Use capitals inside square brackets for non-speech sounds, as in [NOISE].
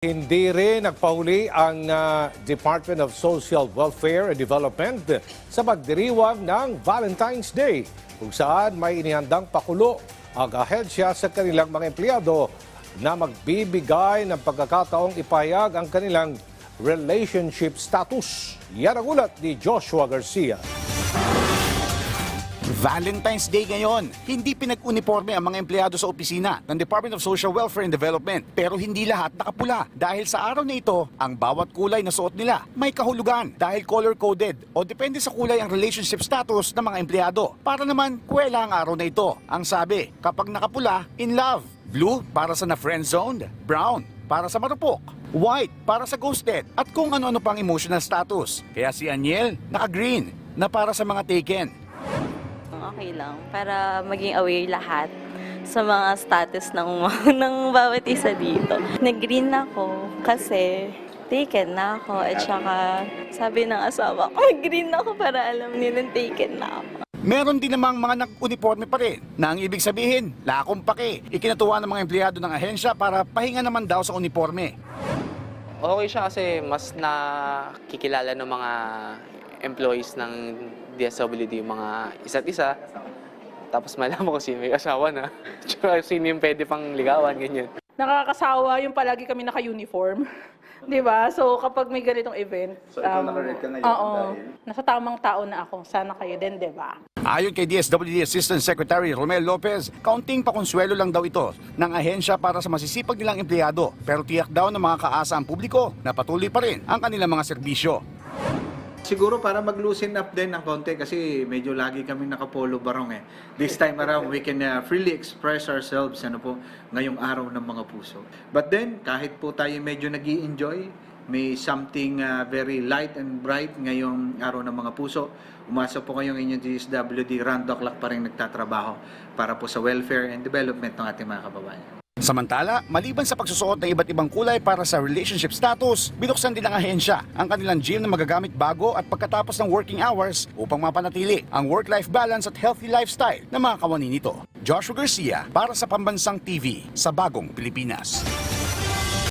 Hindi rin nagpahuli ang ah, Department of Social Welfare and Development sa pagdiriwang ng Valentine's Day kung saan may inihandang pakulo ang ahensya sa kanilang mga empleyado na magbibigay ng pagkakataong ipahayag ang kanilang relationship status. Yan ang ulat ni Joshua Garcia. Valentine's Day ngayon. Hindi pinag-uniforme ang mga empleyado sa opisina ng Department of Social Welfare and Development. Pero hindi lahat nakapula. Dahil sa araw na ito, ang bawat kulay na suot nila may kahulugan dahil color-coded o depende sa kulay ang relationship status ng mga empleyado. Para naman, kwela ang araw na ito. Ang sabi, kapag nakapula, in love. Blue para sa na-friend-zoned. Brown para sa marupok. White para sa ghosted. At kung ano-ano pang emotional status. Kaya si Aniel, naka-green na para sa mga taken. Okay lang. Para maging aware lahat sa mga status ng, [LAUGHS] ng bawat isa dito. Nag-green ako kasi taken na ako. At saka sabi ng asawa ko, mag-green ako para alam nilang taken na ako. Meron din namang mga nag-uniforme pa rin na ang ibig sabihin, lakong pake, ikinatuwa ng mga empleyado ng ahensya para pahinga naman daw sa uniforme. Okay siya kasi mas nakikilala ng mga employees ng DSWD yung mga isa't isa. Tapos malaman ko sino may asawa na. [LAUGHS] Tsaka sino yung pwede pang ligawan, ganyan. nakakasawa yung palagi kami naka-uniform. [LAUGHS] 'Di ba? So kapag may ganitong event, So, ikaw um, naka-red ka ngayon Oo. dahil? Nasa tamang tao na ako. Sana kayo din, 'di ba? Ayon kay DSWD Assistant Secretary Romel Lopez, kaunting pakonsuelo lang daw ito ng ahensya para sa masisipag nilang empleyado. Pero tiyak daw ng mga kaasa ang publiko na patuloy pa rin ang kanilang mga serbisyo. Siguro para mag-loosen up din ng konti kasi medyo lagi kami nakapolo barong eh. This time around, we can uh, freely express ourselves ano po, ngayong araw ng mga puso. But then, kahit po tayo medyo nag enjoy may something uh, very light and bright ngayong araw ng mga puso. Umasa po kayong inyong DSWD, round the clock pa rin nagtatrabaho para po sa welfare and development ng ating mga kababayan. Samantala, maliban sa pagsusuot ng iba't ibang kulay para sa relationship status, binuksan din ng ahensya ang kanilang gym na magagamit bago at pagkatapos ng working hours upang mapanatili ang work-life balance at healthy lifestyle ng mga kawani nito. Joshua Garcia para sa Pambansang TV sa Bagong Pilipinas.